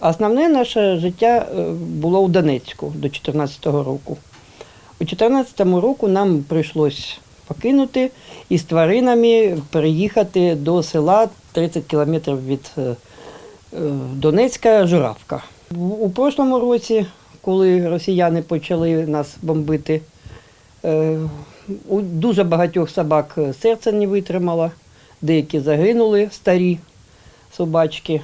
Основне наше життя е, було у Донецьку до 2014 року. У 2014 року нам прийшлось покинути і з тваринами переїхати до села 30 кілометрів від е, е, Донецька Журавка. У прошлому році, коли росіяни почали нас бомбити, у дуже багатьох собак серце не витримало, деякі загинули старі собачки.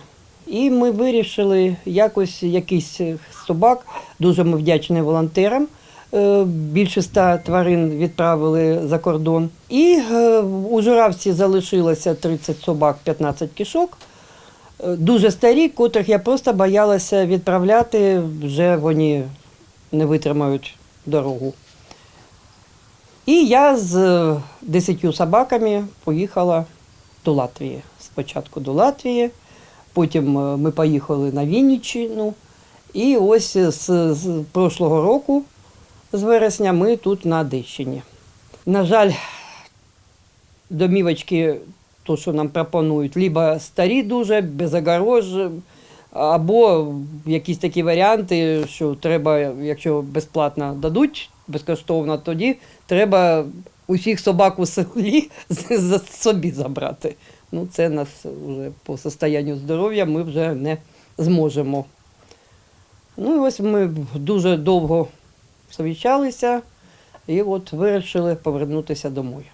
І ми вирішили якось якийсь собак, дуже ми вдячні волонтерам. е, Більше ста тварин відправили за кордон. І е, у Журавці залишилося 30 собак, 15 кішок. Е, Дуже старі, котрих я просто боялася відправляти, вже вони не витримають дорогу. І я з е, 10 собаками поїхала до Латвії. Спочатку до Латвії, потім е, ми поїхали на Вінниччину. І ось з, з прошлого року, з вересня, ми тут на Одещині. На жаль, домівочки, то, що нам пропонують, либо старі дуже, без огорож, або якісь такі варіанти, що треба, якщо безплатно дадуть, безкоштовно, тоді треба усіх собак у селі собі забрати. Ну, це нас вже по состоянню здоров'я ми вже не зможемо. Ну і ось ми дуже довго совічалися і от вирішили повернутися домой.